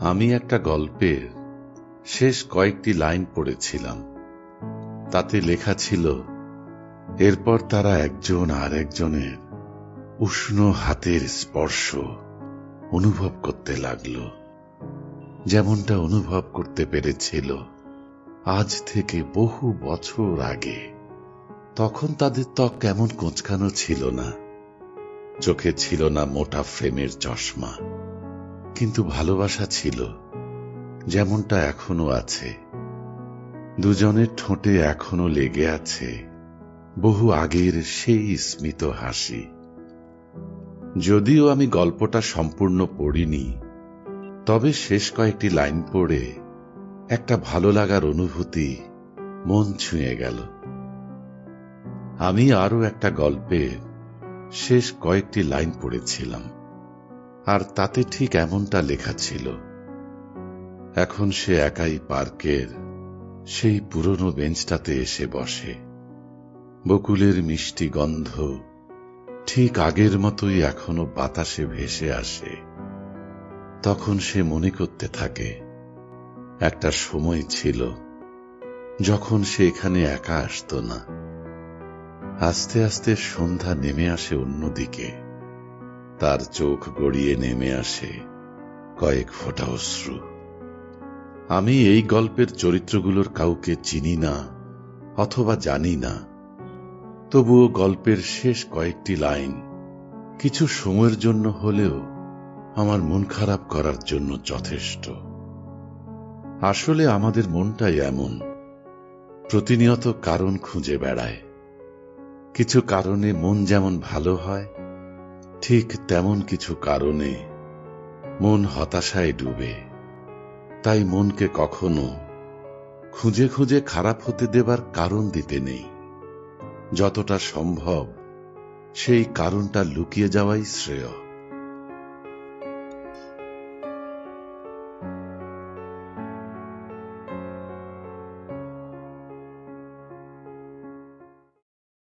আমি একটা গল্পের শেষ কয়েকটি লাইন পড়েছিলাম। তাতে লেখা ছিল, এরপর তারা একজন আর একজনের উষ্ণ হাতের স্পর্শ অনুভব করতে লাগল। যেমনটা অনুভব করতে পেরেছিল আজ থেকে বহু বছর আগে। তখন তাদের ত্বক কেমন কোঁচকানো ছিল না। চোখে ছিল না মোটা ফ্রেমের চশমা। কিন্তু ভালোবাসা ছিল, যেমনটা এখনও আছে। দুজনের ঠোঁটে এখনও লেগে আছে বহু আগের সেই স্মিত হাসি। যদিও আমি গল্পটা সম্পূর্ণ পড়িনি, তবে শেষ কয়েকটি লাইন পড়ে একটা ভালো লাগার অনুভূতি মন ছুঁয়ে গেল। আমি আরও একটা গল্পে শেষ কয়েকটি লাইন পড়েছিলাম। আর তাতে ঠিক এমনটা লেখা ছিল। এখন সে একাই পার্কের সেই পুরনো বেঞ্চটাতে এসে বসে। বকুলের মিষ্টি গন্ধ ঠিক আগের মতোই এখনও বাতাসে ভেসে আসে। তখন সে মনে করতে থাকে, একটা সময় ছিল যখন সে এখানে একা আসত না। আস্তে আস্তে সন্ধ্যা নেমে আসে অন্যদিকে। তার চোখ গড়িয়ে নেমে আসে কয়েক ফোঁটা অশ্রু। আমি এই গল্পের চরিত্রগুলোর কাউকে চিনি না অথবা জানি না। তবুও গল্পের শেষ কয়েকটি লাইন কিছু সময়ের জন্য হলেও আমার মন খারাপ করার জন্য যথেষ্ট। আসলে আমাদের মনটাই এমন। প্রতিনিয়ত কারণ খুঁজে বেড়ায়। কিছু কারণে মন যেমন ভালো হয় ঠিক তেমন কিছু কারণে মন হতাশায় ডুবে। তাই মনকে কখনো খুঁজে খুঁজে খারাপ হতে দেবার কারণ দিতে নেই। যতটা সম্ভব সেই কারণটা লুকিয়ে যাওয়াই শ্রেয়।